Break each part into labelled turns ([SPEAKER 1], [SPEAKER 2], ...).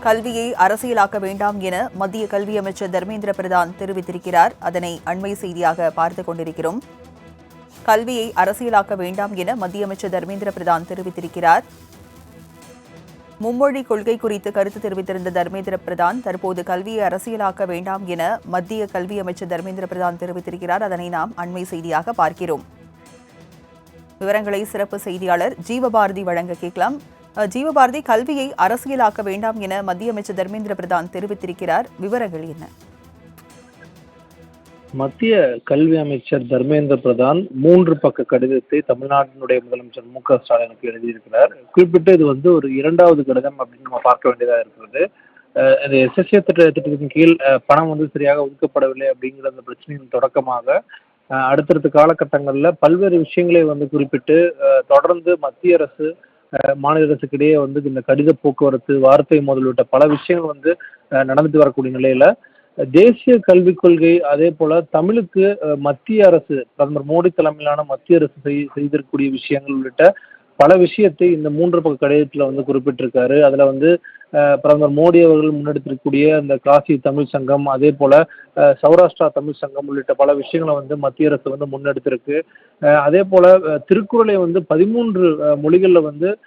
[SPEAKER 1] கல்வியை அரசியலாக்க வேண்டாம் என மத்திய கல்வி அமைச்சர் தர்மேந்திர பிரதான் தெரிவித்திருக்கிறார். அதனை அண்மை செய்தியாக பார்த்துக் கொண்டிருக்கிறோம். கல்வியை அரசியலாக்க வேண்டாம் என மத்திய அமைச்சர் தர்மேந்திர பிரதான் தெரிவித்திருக்கிறார். மும்மொழி கொள்கை குறித்து கருத்து தெரிவித்திருந்த தர்மேந்திர பிரதான் தற்போது கல்வியை அரசியலாக்க வேண்டாம் என மத்திய கல்வி அமைச்சர் தர்மேந்திர பிரதான் தெரிவித்திருக்கிறார். அதனை நாம் அண்மை செய்தியாக பார்க்கிறோம். விவரங்களை சிறப்பு செய்தியாளர் ஜீவபாரதி வழங்க கேட்கலாம். ஜீவபாரதி கல்வியை அரசியலாக்க வேண்டாம் என மத்திய அமைச்சர் தர்மேந்திர பிரதான் தெரிவித்திருக்கிறார். விவரங்கள் என்ன?
[SPEAKER 2] மத்திய கல்வி அமைச்சர் தர்மேந்திர பிரதான் மூன்று பக்க கடிதத்தை தமிழ்நாட்டினுடைய முதலமைச்சர் மு க ஸ்டாலினுக்கு எழுதியிருக்கிறார். குறிப்பிட்டு இது வந்து ஒரு இரண்டாவது கடிதம் அப்படின்னு நம்ம பார்க்க வேண்டியதாக இருக்கிறது. இந்த எஸ்எஸ்ஏ திட்ட திட்டத்தின் கீழ் பணம் வந்து சரியாக ஒதுக்கப்படவில்லை அப்படிங்கிற அந்த பிரச்சனையின் தொடக்கமாக அடுத்தடுத்த காலகட்டங்களில் பல்வேறு விஷயங்களை வந்து குறிப்பிட்டு தொடர்ந்து மத்திய அரசு மாநில அரசுக்கு இடையே வந்து இந்த கடித போக்குவரத்து வார்த்தை மோதல் உள்ளிட்ட பல விஷயங்கள் வந்து அஹ், நடந்துட்டு வரக்கூடிய நிலையில தேசிய கல்விக் கொள்கை அதே போல தமிழுக்கு அஹ், மத்திய அரசு பிரதமர் மோடி தலைமையிலான மத்திய அரசு செய் செய்திருக்கக்கூடிய விஷயங்கள் உள்ளிட்ட பல விஷயத்தை இந்த மூன்று பக்க கடிதத்தில் வந்து குறிப்பிட்டிருக்காரு. அதில் வந்து பிரதமர் மோடி அவர்கள் முன்னெடுத்திருக்கக்கூடிய அந்த காசி தமிழ் சங்கம் அதே போல சௌராஷ்டிரா தமிழ் சங்கம் உள்ளிட்ட பல விஷயங்களை வந்து மத்திய அரசு வந்து முன்னெடுத்திருக்கு. அதே போல திருக்குறளை வந்து பதிமூன்று மொழிகளில் வந்து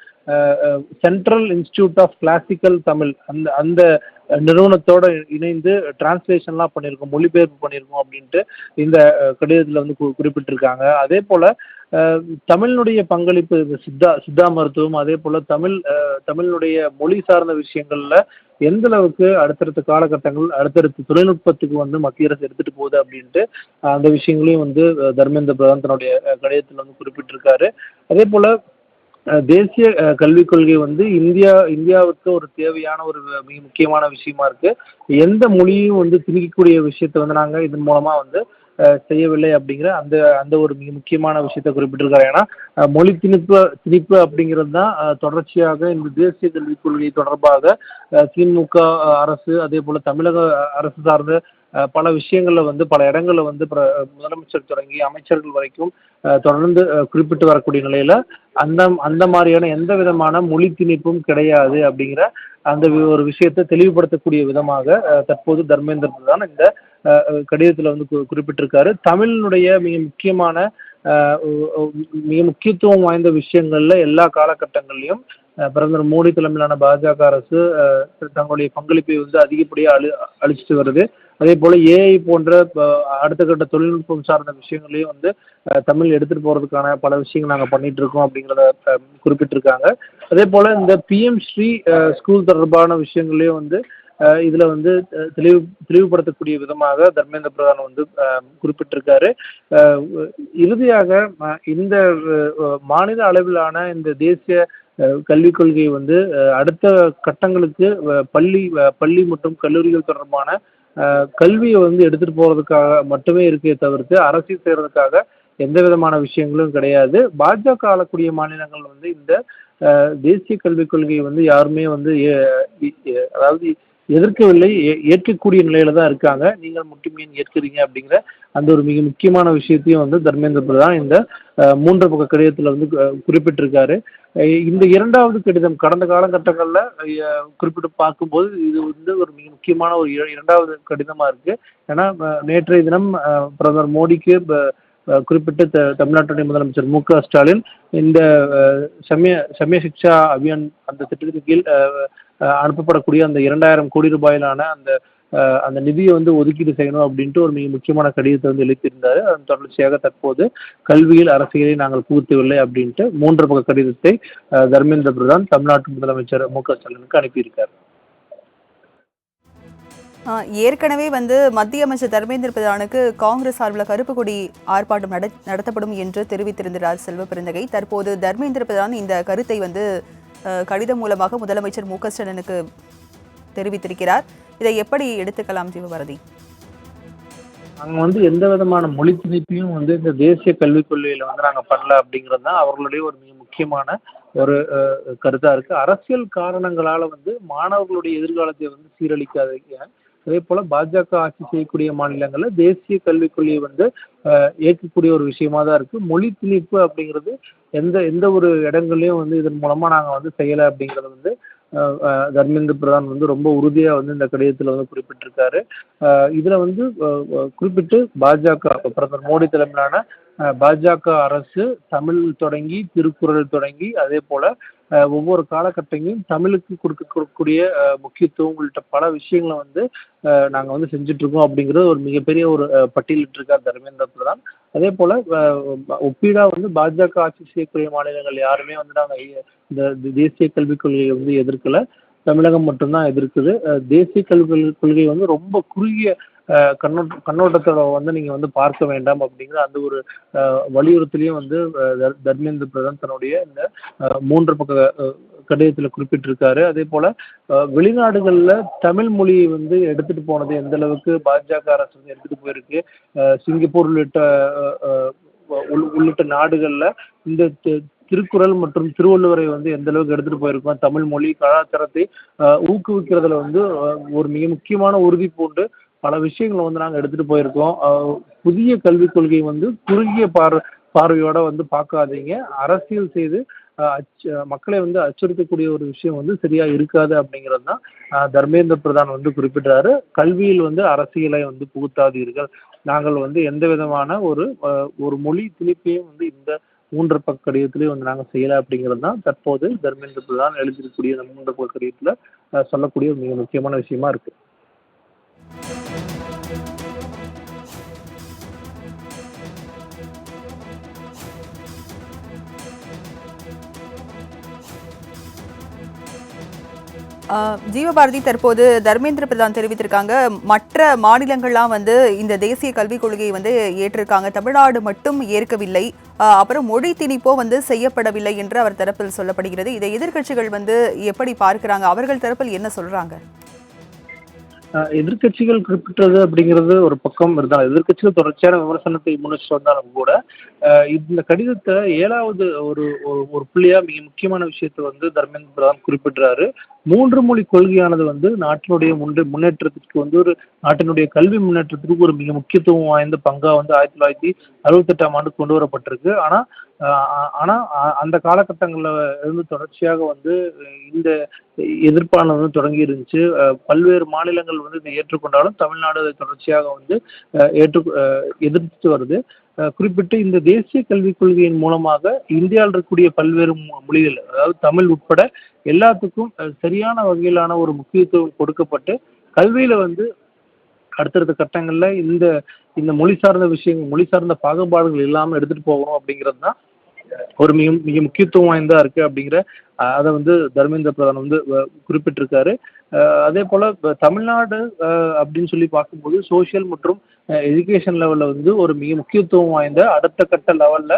[SPEAKER 2] Central Institute of Classical Tamil அந்த அந்த நிறுவனத்தோட இணைந்து டிரான்ஸ்லேஷன்லாம் பண்ணியிருக்கோம் மொழிபெயர்ப்பு பண்ணியிருக்கோம் அப்படின்ட்டு இந்த கடிதத்தில் வந்து கு- குறிப்பிட்டிருக்காங்க. அதே போல தமிழினுடைய பங்களிப்பு சித்தா சித்தா மருத்துவம் அதே போல தமிழ் தமிழினுடைய மொழி சார்ந்த விஷயங்கள்ல எந்த அளவுக்கு அடுத்தடுத்த காலகட்டங்கள் அடுத்தடுத்த தொழில்நுட்பத்துக்கு வந்து மத்திய அரசு எடுத்துட்டு போகுது அப்படின்ட்டு அந்த விஷயங்களையும் வந்து தர்மேந்திர பிரதான் தன்னுடைய கடிதத்தில் வந்து குறிப்பிட்டிருக்காரு. அதே போல தேசிய கல்விக் கொள்கை வந்து இந்தியா இந்தியாவுக்கு ஒரு தேவையான ஒரு மிக முக்கியமான விஷயமா இருக்கு. எந்த மொழியும் வந்து திணிக்கக்கூடிய விஷயத்தை வந்து நாங்கள் இதன் மூலமா வந்து செய்யவில்லை அப்படிங்கிற அந்த அந்த ஒரு மிக முக்கியமான விஷயத்தை குறிப்பிட்டிருக்காரு. ஏன்னா மொழி திணிப்பு திணிப்பு அப்படிங்கிறது தான் தொடர்ச்சியாக இந்த தேசிய கல்விக் கொள்கை தொடர்பாக திமுக அரசு அதே போல தமிழக அரசு சார்ந்த பல விஷயங்களில் வந்து பல இடங்களில் வந்து பிர- முதலமைச்சர் தொடங்கி அமைச்சர்கள் வரைக்கும் தொடர்ந்து குறிப்பிட்டு வரக்கூடிய நிலையில அந்த அந்த மாதிரியான எந்த விதமான மொழி திணிப்பும் கிடையாது அப்படிங்கிற அந்த ஒரு விஷயத்தை தெளிவுபடுத்தக்கூடிய விதமாக தற்போது தர்மேந்திர பிரதான் இந்த கடிதத்தில் வந்து கு- குறிப்பிட்டிருக்காரு. தமிழினுடைய மிக முக்கியமான மிக முக்கியத்துவம் வாய்ந்த விஷயங்கள்ல எல்லா காலகட்டங்கள்லையும் பிரதமர் மோடி தலைமையிலான பாஜக அரசு தங்களுடைய பங்களிப்பை வந்து அதிகப்படியாக அழி அழிச்சிட்டு வருது. அதே போல ஏஐ போன்ற அடுத்த கட்ட தொழில்நுட்பம் சார்ந்த விஷயங்களையும் வந்து தமிழ் எடுத்துட்டு போறதுக்கான பல விஷயங்கள் நாங்கள் பண்ணிட்டு இருக்கோம் அப்படிங்கிறத குறிப்பிட்டிருக்காங்க. அதே போல இந்த பிஎம் ஸ்ரீ ஸ்கூல் தொடர்பான விஷயங்களையும் வந்து இதுல வந்து தெளிவு தெளிவுபடுத்தக்கூடிய விதமாக தர்மேந்திர பிரதான் வந்து குறிப்பிட்டிருக்காரு. இறுதியாக இந்த மாநில அளவிலான இந்த தேசிய கல்விக் கொள்கை வந்து அடுத்த கட்டங்களுக்கு பள்ளி பள்ளி மற்றும் கல்லூரிகள் தொடர்பான கல்வியை வந்து எடுத்துட்டு போறதுக்காக மட்டுமே இருக்கே தவிர்த்து அரசியல் செய்யறதுக்காக எந்த விதமான விஷயங்களும் கிடையாது. பாஜக ஆளக்கூடிய மாநிலங்கள் வந்து இந்த தேசிய கல்விக் கொள்கையை வந்து யாருமே வந்து ஏ- அதாவது எதிர்க்கவில்லை ஏ- ஏற்கக்கூடிய நிலையில தான் இருக்காங்க. நீங்கள் மட்டும் ஏன் ஏற்கிறீங்க அப்படிங்கிற அந்த ஒரு மிக முக்கியமான விஷயத்தையும் வந்து தர்மேந்திர பிரதான் இந்த மூன்று பக்க கடிதத்தில் வந்து குறிப்பிட்டிருக்காரு. இந்த இரண்டாவது கடிதம் கடந்த காலகட்டங்களில் குறிப்பிட்டு பார்க்கும்போது இது வந்து ஒரு மிக முக்கியமான ஒரு இர- இரண்டாவது கடிதமாக இருக்கு. ஏன்னா நேற்றைய தினம் பிரதமர் மோடிக்கு ப- குறிப்பிட்டு த தமிழ்நாட்டுடைய முதலமைச்சர் மு க ஸ்டாலின் இந்த சமய சமய சிக்ஷா அபியான் அந்த திட்டத்தின் கீழ் அனுப்பப்படக்கூடிய அந்த இரண்டாயிரம் கோடி ரூபாயிலான அந்த அந்த நிதியை வந்து ஒதுக்கீடு செய்யணும் அப்படின்ட்டு ஒரு மிக முக்கியமான கடிதத்தை வந்து எழுப்பியிருந்தாரு. அதன் தொடர்ச்சியாக தற்போது கல்வியில் அரசியலை நாங்கள் புகுத்தவில்லை அப்படின்ட்டு மூன்று பக்க கடிதத்தை தர்மேந்திர பிரதான் தமிழ்நாட்டு முதலமைச்சர் மு க ஸ்டாலினுக்கு அனுப்பியிருக்கார்.
[SPEAKER 1] ஏற்கனவே வந்து மத்திய அமைச்சர் தர்மேந்திர பிரதானுக்கு காங்கிரஸ் சார்பில் கருப்பு கொடி ஆர்ப்பாட்டம் நட நடத்தப்படும் என்று தெரிவித்திருந்தார் செல்வ பெருந்தகை. தற்போது தர்மேந்திர பிரதான் இந்த கருத்தை வந்து கடிதம் மூலமாக முதலமைச்சர் மு க ஸ்டாலினுக்கு தெரிவித்திருக்கிறார். இதை எப்படி எடுத்துக்கலாம் ஜீவபாரதி?
[SPEAKER 2] அங்க வந்து எந்த விதமான மொழி திணிப்பையும் வந்து இந்த தேசிய கல்விக் கொள்கையில வந்து நாங்க பண்ணல அப்படிங்கிறது தான் அவர்களுடைய ஒரு மிக முக்கியமான ஒரு கருத்தா இருக்கு. அரசியல் காரணங்களால வந்து மாணவர்களுடைய எதிர்காலத்தை வந்து சீரழிக்காதீங்க. அதே போல பாஜக ஆட்சி செய்யக்கூடிய மாநிலங்கள்ல தேசிய கல்விக் கொள்கையை வந்து ஏற்கக்கூடிய ஒரு விஷயமா தான் இருக்கு. மொழி திணிப்பு அப்படிங்கிறது எந்த எந்த ஒரு இடங்கள்லயும் வந்து இதன் மூலமா நாங்க வந்து செய்யலை அப்படிங்கறது வந்து அஹ், தர்மேந்திர பிரதான் வந்து ரொம்ப உறுதியாக வந்து இந்த கடிதத்தில் வந்து குறிப்பிட்டிருக்காரு. அஹ், இதுல வந்து குறிப்பிட்டு பாஜக பிரதமர் மோடி தலைமையிலான அஹ், பாஜக அரசு தமிழ் தொடங்கி திருக்குறள் தொடங்கி அதே போல ஒவ்வொரு காலகட்டங்களையும் தமிழுக்கு கொடுக்க கொடுக்கக்கூடிய முக்கியத்துவம் உள்ளிட்ட பல விஷயங்களை வந்து நாங்கள் வந்து செஞ்சுட்டு இருக்கோம் அப்படிங்கிறது ஒரு மிகப்பெரிய ஒரு அஹ், பட்டியலிட்டிருக்கார் தர்மேந்திர பிரதான் அதே போல ஒப்பீடாக ஒப்பீடா வந்து பாஜக ஆட்சி செய்யக்கூடிய மாநிலங்கள் யாருமே வந்து நாங்கள் இந்த தேசிய கல்விக் கொள்கையை வந்து எதிர்க்கல. தமிழகம் மட்டும்தான் எதிர்க்குது. தேசிய கல்விக் கொள்கை வந்து ரொம்ப குறுகிய கண்ணோட் கண்ணோட்ட கண்ணோட்டத்தோட வந்து நீங்கள் வந்து பார்க்க வேண்டாம் அப்படிங்கிற அந்த ஒரு வலியுறுத்தலையும் வந்து தர்- தர்மேந்திர பிரதான் தன்னுடைய இந்த மூன்று பக்க கடிதத்தில் குறிப்பிட்டிருக்காரு. அதே போல வெளிநாடுகளில் தமிழ் மொழியை வந்து எடுத்துட்டு போனது எந்த அளவுக்கு பாஜக அரசு வந்து எடுத்துட்டு போயிருக்கு. சிங்கப்பூர் உள்ளிட்ட உள்ளிட்ட நாடுகளில் இந்த தி- திருக்குறள் மற்றும் திருவள்ளுவரை வந்து எந்த அளவுக்கு எடுத்துட்டு போயிருக்கோம் தமிழ் மொழி கலாச்சாரத்தை ஊக்குவிக்கிறதுல வந்து ஒரு மிக முக்கியமான உறுதி பூண்டு பல விஷயங்களை வந்து நாங்கள் எடுத்துகிட்டு போயிருக்கோம். புதிய கல்விக் கொள்கை வந்து குறுகிய பார்வை பார்வையோட வந்து பார்க்காதீங்க. அரசியல் செய்து மக்களை வந்து அச்சுறுத்தக்கூடிய ஒரு விஷயம் வந்து சரியா இருக்காது அப்படிங்கிறது தான் தர்மேந்திர பிரதான் வந்து குறிப்பிட்டாரு கல்வியில் வந்து அரசியலை வந்து புகுத்தாதீர்கள். நாங்கள் வந்து எந்த விதமான ஒரு ஒரு மொழி திணிப்பையும் வந்து இந்த மூன்று பக்க கடிதத்திலையும் வந்து நாங்கள் செய்யலை அப்படிங்கிறது தான் தற்போது தர்மேந்திர பிரதான் எழுதியிருக்கக்கூடிய இந்த மூன்று பக்க கடிதத்தில் சொல்லக்கூடிய மிக முக்கியமான விஷயமா இருக்கு.
[SPEAKER 1] ஜீவபாரதி தற்போது தர்மேந்திர பிரதான் தெரிவித்திருக்காங்க. மற்ற மாநிலங்கள்லாம் வந்து இந்த தேசிய கல்விக் கொள்கையை வந்து ஏற்றிருக்காங்க. தமிழ்நாடு மட்டும் ஏற்கவில்லை. அப்புறம் மொழி திணிப்போ வந்து செய்யப்படவில்லை என்று அவர் தரப்பில் சொல்லப்படுகிறது. இதை எதிர்க்கட்சிகள் வந்து எப்படி பார்க்கிறாங்க? அவர்கள் தரப்பில் என்ன சொல்றாங்க?
[SPEAKER 2] எதிர்க்கட்சிகள் குறிப்பிட்டது அப்படிங்கிறது ஒரு பக்கம் இருந்தாலும் எதிர்க்கட்சிகள் தொடர்ச்சியான விமர்சனத்தை முன்னிட்டு வந்தாலும் கூட இந்த கடிதத்தை ஏழாவது ஒரு ஒரு- ஒரு புள்ளியா மிக முக்கியமான விஷயத்தை வந்து தர்மேந்திர பிரதான் குறிப்பிடுறாரு. மூன்று மொழி கொள்கையானது வந்து நாட்டினுடைய முன்னே முன்னேற்றத்திற்கு வந்து ஒரு நாட்டினுடைய கல்வி முன்னேற்றத்திற்கு ஒரு மிக முக்கியத்துவம் வாய்ந்த பங்கா வந்து ஆயிரத்தி தொள்ளாயிரத்தி அறுபத்தெட்டாம் ஆண்டு கொண்டு வரப்பட்டிருக்கு. ஆனா ஆனால் ஆனா அந்த காலகட்டங்கள்ல இருந்து தொடர்ச்சியாக வந்து இந்த எதிர்ப்பானது தொடங்கி இருந்துச்சு. பல்வேறு மாநிலங்கள் வந்து இதை ஏற்றுக்கொண்டாலும் தமிழ்நாடு அதை தொடர்ச்சியாக வந்து ஏற்று எதிர்த்து வருது. குறிப்பிட்டு இந்த தேசிய கல்விக் கொள்கையின் மூலமாக இந்தியாவில் இருக்கக்கூடிய பல்வேறு மொ- மொழிகள் அதாவது தமிழ் உட்பட எல்லாத்துக்கும் சரியான வகையிலான ஒரு முக்கியத்துவம் கொடுக்கப்பட்டு கல்வியில வந்து அடுத்தடுத்த கட்டங்கள்ல இந்த இந்த மொழி சார்ந்த விஷயங்கள் மொழி சார்ந்த பாகுபாடுகள் இல்லாம எடுத்துட்டு போகணும் அப்படிங்கிறது தான் ஒரு மிக மிக முக்கியத்துவம் வாய்ந்தா இருக்கு அப்படிங்கிற அதை வந்து தர்மேந்திர பிரதான் வந்து குறிப்பிட்டிருக்காரு. அதே போல தமிழ்நாடு அப்படின்னு சொல்லி பார்க்கும்போது சோஷியல் மற்றும் எஜுகேஷன் லெவல்ல வந்து ஒரு மிக முக்கியத்துவம் வாய்ந்த அடுத்த கட்ட லெவல்ல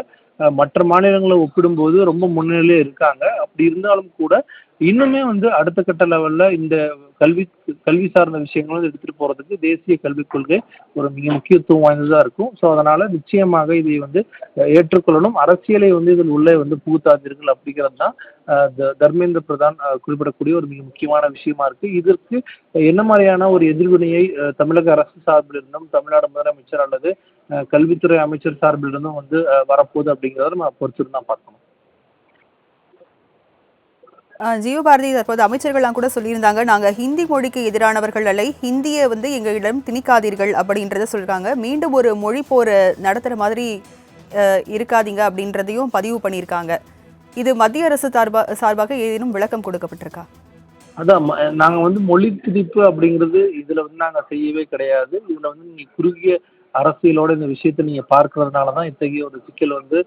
[SPEAKER 2] மற்ற மாநிலங்களை ஒப்பிடும்போது ரொம்ப முன்னிலையில இருக்காங்க. அப்படி இருந்தாலும் கூட இன்னுமே வந்து அடுத்த கட்ட லெவல்ல இந்த கல்வி கல்வி சார்ந்த விஷயங்களும் எடுத்துட்டு போறதுக்கு தேசிய கல்விக் கொள்கை ஒரு மிக முக்கியத்துவம் வாய்ந்ததா இருக்கும். ஸோ அதனால நிச்சயமாக இதை வந்து ஏற்றுக்கொள்ளணும். அரசியலை வந்து இதில் உள்ளே வந்து புகுத்தாதீர்கள் அப்படிங்கிறது தான் த- தர்மேந்திர பிரதான் குறிப்பிடக்கூடிய ஒரு மிக முக்கியமான விஷயமா இருக்கு. இதற்கு என்ன மாதிரியான ஒரு எதிர்வினையை தமிழக அரசு சார்பில் இருந்தும் தமிழ்நாடு முதலமைச்சர் அல்லது கல்வித்துறை அமைச்சர் சார்பில் இருந்தும் வந்து வரப்போகுது அப்படிங்கிறத நம்ம பொறுத்து தான் பார்க்கணும்.
[SPEAKER 1] ஆஹ் ஜீவபாரதி தற்போது அமைச்சர்கள்லாம் கூட சொல்லியிருந்தாங்க நாங்கள் ஹிந்தி மொழிக்கு எதிரானவர்கள் அல்ல ஹிந்தியை வந்து எங்களிடம் திணிக்காதீர்கள் அப்படின்றத சொல்கிறாங்க மீண்டும் ஒரு மொழி போர் நடத்துகிற மாதிரி இருக்காதீங்க அப்படின்றதையும் பதிவு பண்ணியிருக்காங்க. இது மத்திய அரசு சார்பாக சார்பாக ஏதேனும் விளக்கம் கொடுக்கப்பட்டிருக்கா?
[SPEAKER 2] அதான் நாங்கள் வந்து மொழி திணிப்பு அப்படிங்கிறது இதில் வந்து நாங்கள் செய்யவே கிடையாது. இதில் வந்து நீங்கள் குறுகிய அரசியலோட இந்த விஷயத்தை நீங்க பார்க்கறதுனால தான் இத்தகைய ஒரு சிக்கல் வந்து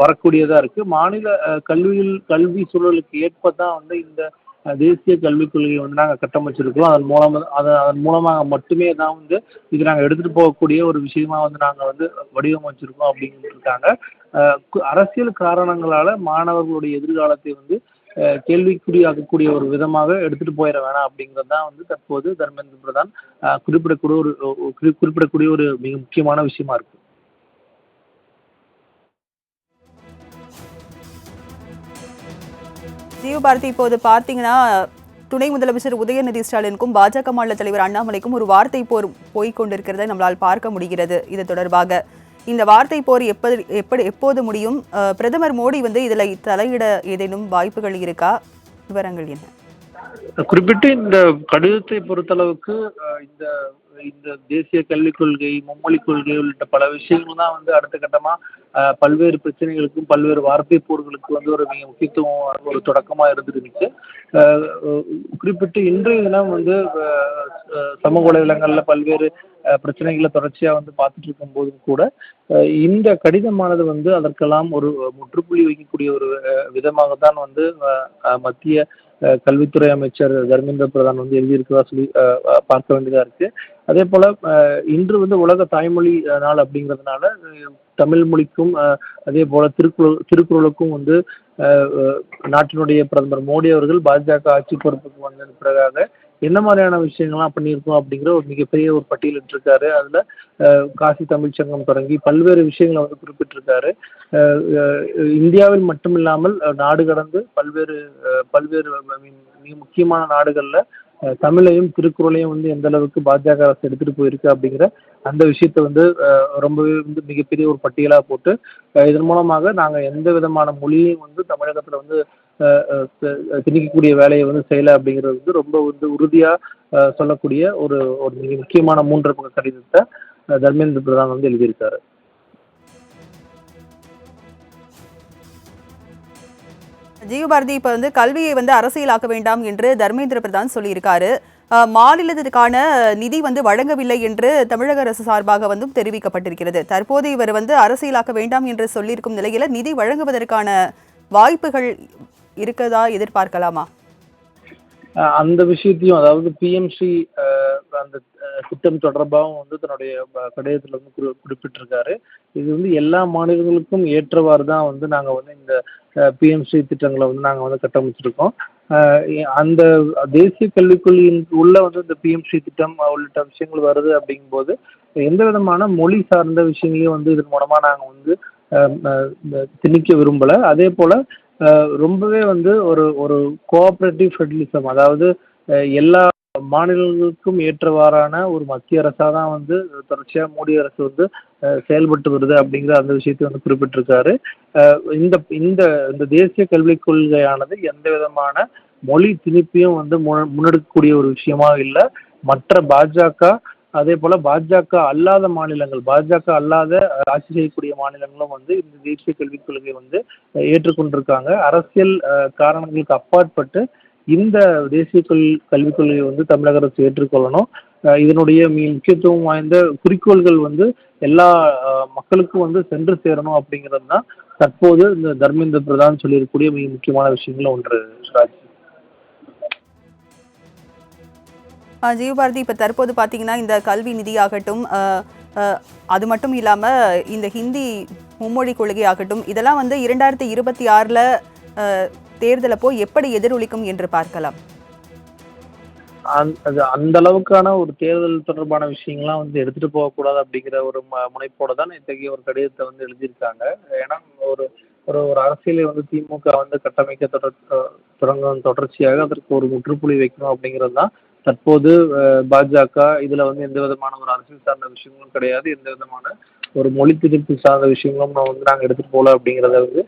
[SPEAKER 2] வரக்கூடியதா இருக்கு. மாநில கல்வியில் கல்வி சூழலுக்கு ஏற்ப தான் வந்து இந்த தேசிய கல்விக் கொள்கையை வந்து நாங்கள் கட்டமைச்சிருக்கோம் அதன் மூலமாக அதன் அதன் மூலமாக மட்டுமே தான் வந்து இது நாங்கள் எடுத்துகிட்டு போகக்கூடிய ஒரு விஷயமா வந்து நாங்கள் வந்து வடிவமைச்சிருக்கோம் அப்படின்னு இருக்காங்க. அரசியல் காரணங்களால மாணவர்களுடைய எதிர்காலத்தை வந்து கேள்விக்குறியாக்கக்கூடிய ஒரு விதமாக எடுத்துட்டு போயிட வேணாம் அப்படிங்கிறது தான் வந்து தற்போது தர்மேந்திர பிரதான் குறிப்பிடக்கூடிய ஒரு குறிப்பிடக்கூடிய ஒரு மிக முக்கியமான விஷயமா இருக்கு.
[SPEAKER 1] ஜீவபாரதி இப்போது பார்த்தீங்கன்னா துணை முதலமைச்சர் உதயநிதி ஸ்டாலினுக்கும் பாஜக மாநில தலைவர் அண்ணாமலைக்கும் ஒரு வார்த்தை போர் போய்க் நம்மளால் பார்க்க முடிகிறது. இது தொடர்பாக இந்த வார்த்தை போர் எப்படி எப்படி எப்போது முடியும்? அஹ், பிரதமர் மோடி வந்து இதில் தலையிட ஏதேனும் வாய்ப்புகள் இருக்கா? விவரங்கள் என்ன?
[SPEAKER 2] குறிப்பிட்டு இந்த கடிதத்தை பொறுத்தளவுக்கு இந்த இந்த தேசிய கல்விக் கொள்கை மும்மொழிக் கொள்கை உள்ளிட்ட பல விஷயங்கள் தான் வந்து அடுத்த கட்டமாக பல்வேறு பிரச்சனைகளுக்கும் பல்வேறு வார்த்தை போர்களுக்கு வந்து ஒரு மிக முக்கியத்துவம் ஒரு தொடக்கமாக இருந்துருந்துச்சு. குறிப்பிட்டு இன்றைய தினம் வந்து சமூக வலைதளங்களில் பல்வேறு பிரச்சனைகளை தொடர்ச்சியாக வந்து பார்த்துட்டு இருக்கும்போதும் கூட இந்த கடிதமானது வந்து அதற்கெல்லாம் ஒரு முற்றுப்புள்ளி வைக்கக்கூடிய ஒரு விதமாக தான் வந்து மத்திய கல்வித்துறை அமைச்சர் தர்மேந்திர பிரதான் வந்து எழுதியிருக்கிறதா சொல்லி பார்க்க வேண்டியதாக இருக்கு. அதே போல இன்று வந்து உலக தாய்மொழி நாள் அப்படிங்கிறதுனால தமிழ் மொழிக்கும் அதே போல திருக்குறள் திருக்குறளுக்கும் வந்து நாட்டினுடைய பிரதமர் மோடி அவர்கள் பாஜக ஆட்சி பொறுப்புக்கு வந்ததன் பிறகாக என்ன மாதிரியான விஷயங்கள்லாம் பண்ணியிருக்கோம் அப்படிங்கிற ஒரு மிகப்பெரிய ஒரு பட்டியலிட்டிருக்காரு அதில் காசி தமிழ்ச்சங்கம் தொடங்கி பல்வேறு விஷயங்களை வந்து குறிப்பிட்டிருக்காரு. இந்தியாவில் மட்டும் இல்லாமல் நாடு கடந்து பல்வேறு பல்வேறு மிக முக்கியமான நாடுகளில் தமிழையும் திருக்குறளையும் வந்து எந்த அளவுக்கு பாஜக அரசு எடுத்துகிட்டு போயிருக்கு அப்படிங்கிற அந்த விஷயத்தை வந்து ரொம்பவே வந்து மிகப்பெரிய ஒரு பட்டியலாக போட்டு இதன் மூலமாக நாங்கள் எந்த விதமான மொழியையும் வந்து தமிழகத்தில் வந்து திணிக்கக்கூடிய வேலையை வந்து செய்யலை அப்படிங்கிறது வந்து ரொம்ப வந்து உறுதியாக சொல்லக்கூடிய ஒரு ஒரு மிக முக்கியமான மூன்று பக்க கடிதத்தை தர்மேந்திர பிரதான் வந்து எழுதியிருக்காரு.
[SPEAKER 1] ஜீவபாரதி இப்ப வந்து கல்வியை வந்து அரசியலாக்க வேண்டாம் என்று தர்மேந்திர பிரதான் சொல்லியிருக்காரு. மாநிலத்திற்கான நிதி வந்து வழங்கவில்லை என்று தமிழக அரசு சார்பாக வந்தும் தெரிவிக்கப்பட்டிருக்கிறது. தற்போது இவர் வந்து அரசியலாக்க வேண்டாம் என்று சொல்லியிருக்கும் நிலையில நிதி வழங்குவதற்கான வாய்ப்புகள் இருக்கதா எதிர்பார்க்கலாமா?
[SPEAKER 2] அந்த விஷயத்தையும் அதாவது பிஎம்சி அந்த அஹ், திட்டம் தொடர்பாகவும் வந்து தன்னுடைய அஹ், கடிதத்துல வந்து குறிப்பிட்டிருக்காரு. இது வந்து எல்லா மாநிலங்களுக்கும் ஏற்றவாறு தான் வந்து நாங்கள் வந்து இந்த பிஎம்சி திட்டங்களை வந்து நாங்கள் வந்து கட்டமைச்சிருக்கோம். அந்த தேசிய கல்விக் கொள்கையின் உள்ள வந்து இந்த பிஎம்சி திட்டம் உள்ளிட்ட விஷயங்கள் வருது அப்படிங்கும்போது எந்த விதமான மொழி சார்ந்த விஷயங்களையும் வந்து இதன் மூலமாக நாங்கள் வந்து திணிக்க விரும்பலை. அதே போல் ரொம்பவே வந்து ஒரு ஒரு கோஆப்ரேட்டிவ் ஃபெடரலிசம் அதாவது எல்லா மாநிலங்களுக்கும் ஏற்றவாறான ஒரு மத்திய அரசாக தான் வந்து தொடர்ச்சியாக மோடி அரசு வந்து செயல்பட்டு வருது அப்படிங்கிற அந்த விஷயத்தை வந்து குறிப்பிட்டிருக்காரு. இந்த இந்த இந்த தேசிய கல்விக் கொள்கையானது எந்த விதமான மொழி திணிப்பையும் வந்து மு முன்னெடுக்கக்கூடிய ஒரு விஷயமா இல்லை. மற்ற பாஜக அதே போல பாஜக அல்லாத மாநிலங்கள் பாஜக அல்லாத ஆட்சி செய்யக்கூடிய மாநிலங்களும் வந்து இந்த தேசிய கல்விக் கொள்கையை வந்து ஏற்றுக்கொண்டிருக்காங்க. அரசியல் காரணங்களுக்கு அப்பாற்பட்டு இந்த தேசிய கல் கல்விக் கொள்கையை வந்து தமிழக அரசு ஏற்றுக்கொள்ளணும். இதனுடைய மிக முக்கியத்துவம் வாய்ந்த குறிக்கோள்கள் வந்து எல்லா மக்களுக்கும் வந்து சென்று சேரணும் அப்படிங்கிறது தான் தற்போது இந்த தர்மேந்திர பிரதான் சொல்லியிருக்கக்கூடிய மிக முக்கியமான விஷயங்கள் ஒன்று ராஜ்
[SPEAKER 1] ஜீவபாரதி இப்போ தற்போது பார்த்தீங்கன்னா இந்த கல்வி நிதியாகட்டும் அது மட்டும் இல்லாமல் இந்த ஹிந்தி மும்மொழி கொள்கை ஆகட்டும் இதெல்லாம் வந்து இரண்டாயிரத்தி இருபத்தி ஆறில் தேர்தலப்போ எப்படி எதிரொலிக்கும் என்று பார்க்கலாம்.
[SPEAKER 2] அந்த அது அந்த அளவுக்கான ஒரு தேர்தல் தொடர்பான விஷயங்கள்லாம் வந்து எடுத்துட்டு போகக்கூடாது அப்படிங்கிற ஒரு ம முனைப்போட தான் இத்தகைய ஒரு கடிதத்தை வந்து எழுதியிருக்காங்க. ஏன்னா ஒரு ஒரு ஒரு அரசியலை வந்து திமுக வந்து கட்டமைக்க தொடர் தொடங்கும் தொடர்ச்சியாக அதற்கு ஒரு முற்றுப்புள்ளி வைக்கணும் அப்படிங்கிறது தான் தற்போது பாஜக இதில் வந்து எந்த விதமான ஒரு அரசியல் சார்ந்த விஷயங்களும் கிடையாது. எந்த விதமான ஒரு மொழி திணிப்பு சார்ந்த விஷயங்களும் நான் வந்து நாங்கள் எடுத்துகிட்டு போகல அப்படிங்கிறத வந்து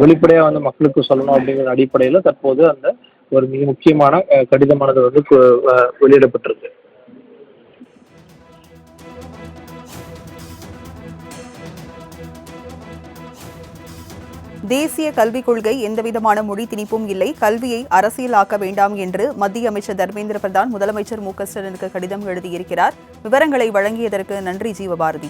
[SPEAKER 2] வெளிப்படையாக வந்து மக்களுக்கு சொல்லணும் அப்படிங்கிற அடிப்படையில் தற்போது அந்த ஒரு மிக முக்கியமான கடிதமானது வந்து வெளியிடப்பட்டிருக்கு.
[SPEAKER 1] தேசிய கல்விக் கொள்கை எந்தவிதமான மொழி திணிப்பும் இல்லை. கல்வியை அரசியலாக்க வேண்டாம் என்று மத்திய அமைச்சர் தர்மேந்திர பிரதான் முதலமைச்சர் மு க ஸ்டாலினுக்கு கடிதம் எழுதியிருக்கிறார். விவரங்களை வழங்கியதற்கு நன்றி ஜீவபாரதி.